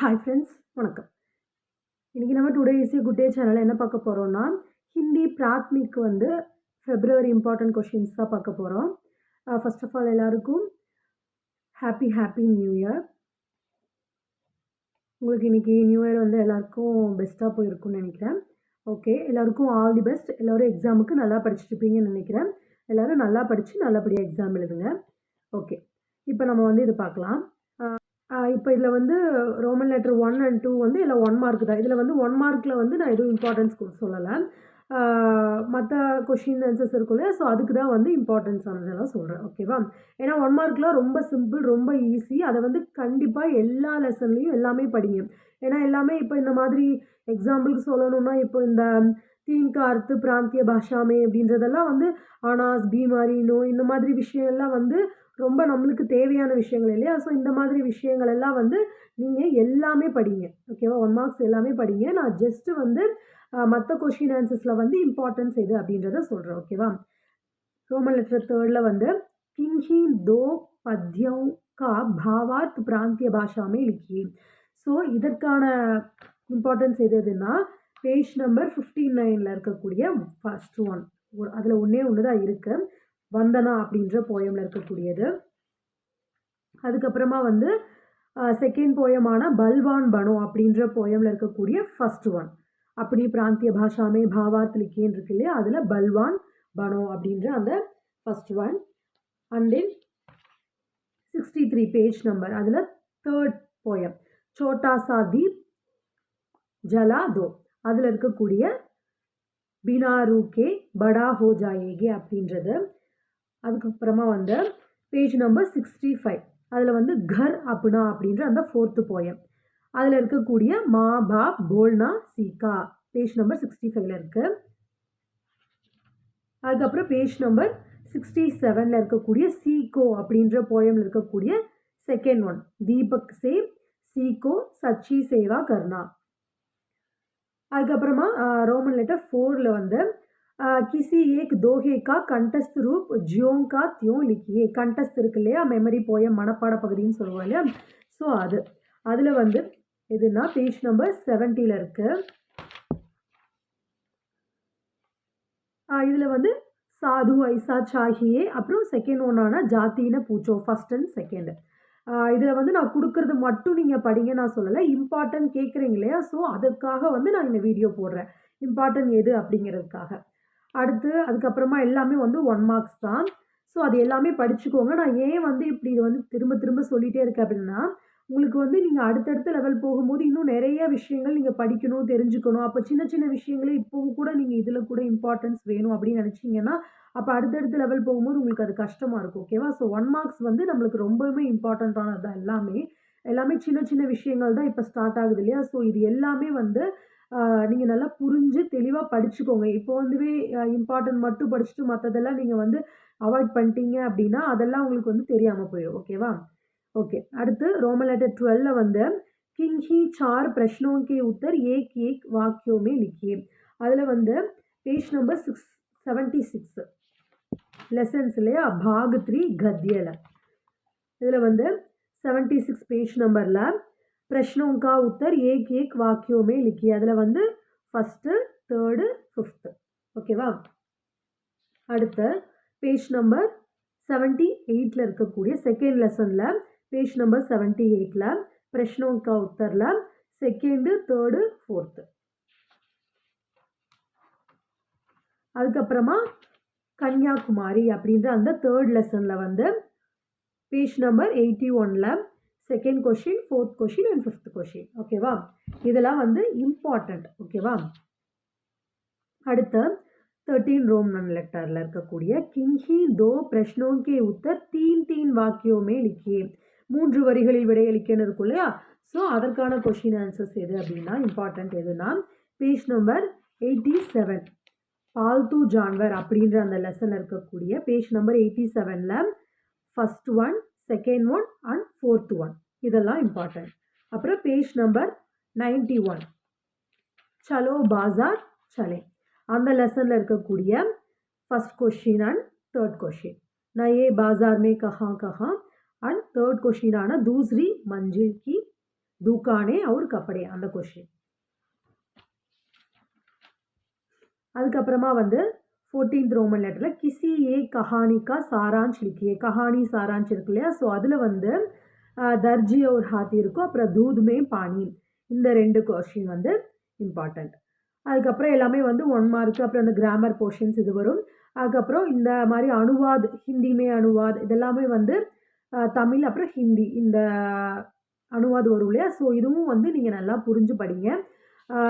Hi friends வணக்கம். இன்றைக்கி நம்ம டுடே இசி குட் டே சேனலில் என்ன பார்க்க போகிறோம்னா ஹிந்தி பிராத்மிக் வந்து ஃபெப்ரவரி இம்பார்ட்டன்ட் கொஷின்ஸ் தான் பார்க்க போகிறோம் ஃபஸ்ட் ஆஃப் ஆல் எல்லாருக்கும் ஹாப்பி ஹாப்பி நியூ இயர் உங்களுக்கு இன்றைக்கி நியூ இயர் வந்து எல்லாருக்கும் பெஸ்ட்டாக போயிருக்கும்னு நினைக்கிறேன். ஓகே எல்லாருக்கும் ஆல் தி பெஸ்ட் எல்லோரும் எக்ஸாமுக்கு நல்லா படிச்சுட்ருப்பீங்கன்னு நினைக்கிறேன். எல்லோரும் நல்லா படித்து நல்லபடியாக எக்ஸாம் எழுதுங்க. ஓகே இப்போ நம்ம வந்து இது பார்க்கலாம். இப்போ இதில் வந்து Roman letter one and two வந்து இதில் ஒன் மார்க் தான். இதில் வந்து ஒன் மார்க்கில் வந்து நான் எதுவும் இம்பார்ட்டன்ஸ் சொல்லலை. மற்ற கொஷின் ஆன்சர்ஸ் இருக்கும்ல ஸோ அதுக்கு தான் வந்து இம்பார்ட்டன்ஸ் ஆனதெல்லாம் சொல்கிறேன் ஓகேவா ஏன்னா ஒன் மார்க்லாம் ரொம்ப சிம்பிள் ரொம்ப ஈஸி அதை வந்து கண்டிப்பாக எல்லா லெசன்லேயும் எல்லாமே படிங்க. ஏன்னா எல்லாமே இப்போ இந்த மாதிரி எக்ஸாம்பிளுக்கு சொல்லணும்னா இப்போ இந்த தீன்கா அர்த்து பிராந்திய பாஷாமே அப்படின்றதெல்லாம் வந்து ஆனாஸ் பீமாரினோ இந்த மாதிரி விஷயம் எல்லாம் வந்து ரொம்ப நம்மளுக்கு தேவையான விஷயங்கள் இல்லையா? ஸோ இந்த மாதிரி விஷயங்கள் எல்லாம் வந்து நீங்கள் எல்லாமே படிங்க. ஓகேவா ஒன் மார்க்ஸ் எல்லாமே படிங்க. நான் ஜஸ்ட்டு வந்து மற்ற கொஷின் ஆன்சர்ஸில் வந்து இம்பார்ட்டன்ஸ் எது அப்படின்றத சொல்கிறேன் ஓகேவா ரோமன் லெட்டர் தேர்டில் வந்து கின்ஹி தோ பத்யம் கா பாவார்த் பிராந்திய பாஷாமே லிக்கியே ஸோ இதற்கான இம்பார்ட்டன்ஸ் எது எதுன்னா பேஜ் நம்பர் ஃபிஃப்டி நைனில் இருக்கக்கூடிய ஃபஸ்ட் ஒன் அதில் ஒன்றே ஒன்று தான் இருக்குது வந்தனா அப்படின்ற போயமில் இருக்கக்கூடியது. அதுக்கப்புறமா வந்து செகண்ட் போயமான பல்வான் பனோ அப்படின்ற போயமில் இருக்கக்கூடிய ஃபஸ்ட் ஒன் அப்படி பிராந்திய பாஷாமே பாவாத் லிக்கேன் இருக்கு இல்லையா? அதில் பல்வான் பனோ அப்படின்ற அந்த first one and then sixty three page number அதில் தேர்ட் போயம் சோட்டா சா தீப் ஜலா தோ. அதில் இருக்கக்கூடிய பினாரூகே படா ஹோ ஜாயேகே அப்படின்றது. அதுக்கப்புறமா வந்து பேஜ் நம்பர் சிக்ஸ்டி ஃபைவ் அதில் வந்து கர் அப்னா அப்படின்ற அந்த ஃபோர்த்து போயம் அதில் இருக்கக்கூடிய மா பா போல்னா சீகா பேஜ் நம்பர் சிக்ஸ்டி ஃபைவ்ல இருக்குது அதுக்கப்புறம் பேஜ் நம்பர் சிக்ஸ்டி செவனில் இருக்கக்கூடிய சீகோ அப்படின்ற போயமில் இருக்கக்கூடிய செகண்ட் ஒன் தீபக் சே சீகோ சச்சி சேவா கர்ணா. அதுக்கப்புறமா ரோமன் லெட்டர் ஃபோரில் வந்து किसी ஏக் दोहे का கண்டஸ்த் ரூப் ஜியோங் கா தியோங் லிக்கியே கண்டஸ்த் இருக்கு இல்லையா? மெமரி போய மனப்பாட பகுதின்னு சொல்லுவோம் இல்லையா? ஸோ அது. அதில் வந்து எதுனா பேஜ் நம்பர் செவன்ட்டியில் இருக்குது இதில் வந்து சாது ஐசா சாஹியே அப்புறம் செகண்ட் ஒன்னான ஜாத்தின பூச்சோ ஃபஸ்ட் அண்ட் செகண்ட் இதில் வந்து நான் கொடுக்குறது மட்டும் நீங்கள் படிங்க நான் சொல்லலை. இம்பார்ட்டன்ட் கேட்குறீங்க இல்லையா? ஸோ அதற்காக வந்து நான் இந்த வீடியோ போடுறேன். இம்பார்ட்டன்ட் எது அப்படிங்கிறதுக்காக. அடுத்து அதுக்கப்புறமா எல்லாமே வந்து ஒன் மார்க்ஸ் தான். ஸோ அது எல்லாமே படிச்சுக்கோங்க. நான் ஏன் வந்து இப்படி இது வந்து திரும்ப திரும்ப சொல்லிகிட்டே இருக்கேன் அப்படின்னா உங்களுக்கு வந்து நீங்கள் அடுத்தடுத்த லெவல் போகும்போது இன்னும் நிறைய விஷயங்கள் நீங்கள் படிக்கணும் தெரிஞ்சுக்கணும். அப்போ சின்ன சின்ன விஷயங்களே இப்போவும் கூட நீங்கள் இதில் கூட இம்பார்ட்டன்ஸ் வேணும் அப்படின்னு நினச்சிங்கன்னா அப்போ அடுத்தடுத்த லெவல் போகும்போது உங்களுக்கு அது கஷ்டமாக இருக்கும். ஓகேவா ஸோ ஒன் மார்க்ஸ் வந்து நம்மளுக்கு ரொம்பவுமே இம்பார்ட்டண்ட்டானது தான் எல்லாமே. எல்லாமே சின்ன சின்ன விஷயங்கள் தான் இப்போ ஸ்டார்ட் ஆகுது இல்லையா? ஸோ இது எல்லாமே வந்து நீங்கள் நல்லா புரிஞ்சு தெளிவாக படிச்சுக்கோங்க. இப்போ வந்துவே இம்பார்ட்டன்ட் மட்டும் படிச்சுட்டு மற்றதெல்லாம் நீங்கள் வந்து அவாய்ட் பண்ணிட்டீங்க அப்படின்னா அதெல்லாம் உங்களுக்கு வந்து தெரியாமல் போயிடும் ஓகேவா ஓகே அடுத்து ரோமன் லெட்டர் டுவெல்ல வந்து கிங் ஹி சார் பிரஷ்னோ கே உத்தர் ஏக் ஏக் வாக்கியோமே லிக்கியே அதில் வந்து page number six seventy six lessons இல்லையா? பாகு த்ரீ கத்யலை. இதில் வந்து செவன்ட்டி சிக்ஸ் பேஜ் நம்பரில் प्रश्नों का उत्तर ஏக் एक वाक्यों में அதில் வந்து ஃபஸ்ட்டு தேர்டு ஃபிஃப்த்து ஓகேவா அடுத்த பேஜ் நம்பர் செவன்ட்டி எயிட்டில் இருக்கக்கூடிய செகண்ட் லெசனில் பேஜ் நம்பர் செவன்ட்டி எயிட்டில் பிரஷ்னோं का உத்தரில் செகண்டு தேர்டு ஃபோர்த்து அதுக்கப்புறமா கன்னியாகுமாரி அப்படின்ற அந்த தேர்ட் லெசனில் வந்து பேஜ் நம்பர் எயிட்டி ஒனில் second question fourth question and fifth question ஓகேவா இதெல்லாம் வந்து இம்பார்ட்டண்ட் ஓகேவா அடுத்த தேர்ட்டீன் ரோமன் லெட்டரில் இருக்கக்கூடிய கிங்ஹி தோ பிரஷ்னோங்கே உத்தர் தீன் தீன் வாக்கியோமே லிக்கியே மூன்று வரிகளில் விடையளிக்கன்னு இருக்கும் இல்லையா ஸோ அதற்கான கொஷின் ஆன்சர்ஸ் எது அப்படின்னா இம்பார்ட்டண்ட் எதுனா பேஜ் நம்பர் எயிட்டி செவன் பால்து ஜான்வர் அப்படின்ற அந்த லெசன் இருக்கக்கூடிய பேஜ் நம்பர் எயிட்டி செவனில் first one second one and fourth one இதெல்லாம் இம்பார்ட்டண்ட் அப்புறம் பேஜ் நம்பர் நைன்டி ஒன் சலோ பாசார் சலே அந்த லெசனில் இருக்கக்கூடிய first question and third question நான் ஏ பாசார் மே கஹா கஹா அண்ட் தேர்ட் கொஷினான தூஸ்ரி மஞ்சில் கி தூக்கானே और कपड़े அந்த கொஸ்டின் அதுக்கப்புறமா வந்து ஃபோர்டீன்த் ரோமன் லெட்டரில் கிசி ஏ கஹானிக்கா சாராஞ்ச் லிக்கியே. கஹானி சாராஞ்ச் இருக்கு இல்லையா? ஸோ அதில் வந்து தர்ஜி ஒரு ஹாத்தி இருக்கும். அப்புறம் தூதுமே பாணி. இந்த ரெண்டு கொஷின் வந்து இம்பார்ட்டண்ட் அதுக்கப்புறம் எல்லாமே வந்து ஒன் மார்க் அப்புறம் இந்த கிராமர் போர்ஷன்ஸ் இது வரும். அதுக்கப்புறம் இந்த மாதிரி அனுவாத் ஹிந்திமே அனுவாத் இதெல்லாமே வந்து தமிழ் அப்புறம் ஹிந்தி இந்த அனுவாத் வரும் இல்லையா? ஸோ இதுவும் வந்து நீங்கள் நல்லா புரிஞ்சு படிங்க.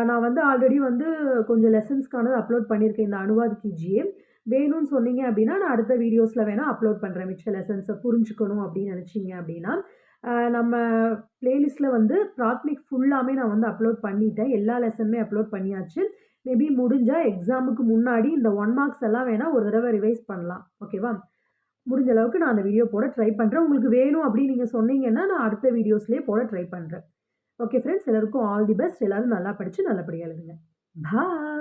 நான் வந்து ஆல்ரெடி வந்து கொஞ்சம் லெசன்ஸ்க்கானது அப்லோட் பண்ணியிருக்கேன் இந்த அனுவாத் கிஜியே வேணும்னு சொன்னீங்க அப்படின்னா நான் அடுத்த வீடியோஸில் வேணால் அப்லோட் பண்ணுறேன் மிச்ச லெசன்ஸை புரிஞ்சுக்கணும் அப்படின்னு நினச்சிங்க அப்படின்னா. நம்ம ப்ளேலிஸ்ட்டில் வந்து ப்ராத்மிக் ஃபுல்லாமே நான் வந்து அப்லோட் பண்ணிட்டேன். எல்லா லெசனுமே அப்லோட் பண்ணியாச்சு. மேபி முடிஞ்சால் எக்ஸாமுக்கு முன்னாடி இந்த ஒன் மார்க்ஸ் எல்லாம் வேணால் ஒரு தடவை ரிவைஸ் பண்ணலாம். ஓகேவா முடிஞ்ச அளவுக்கு நான் அந்த வீடியோ போட ட்ரை பண்ணுறேன் உங்களுக்கு வேணும் அப்படின்னு நீங்கள் சொன்னீங்கன்னா நான் அடுத்த வீடியோஸ்லேயே போட ட்ரை பண்ணுறேன் ஓகே ஃப்ரெண்ட்ஸ் எல்லாருக்கும் ஆல் தி பெஸ்ட் எல்லோரும் நல்லா படித்து நல்லபடியாக எழுதுங்க. பாய்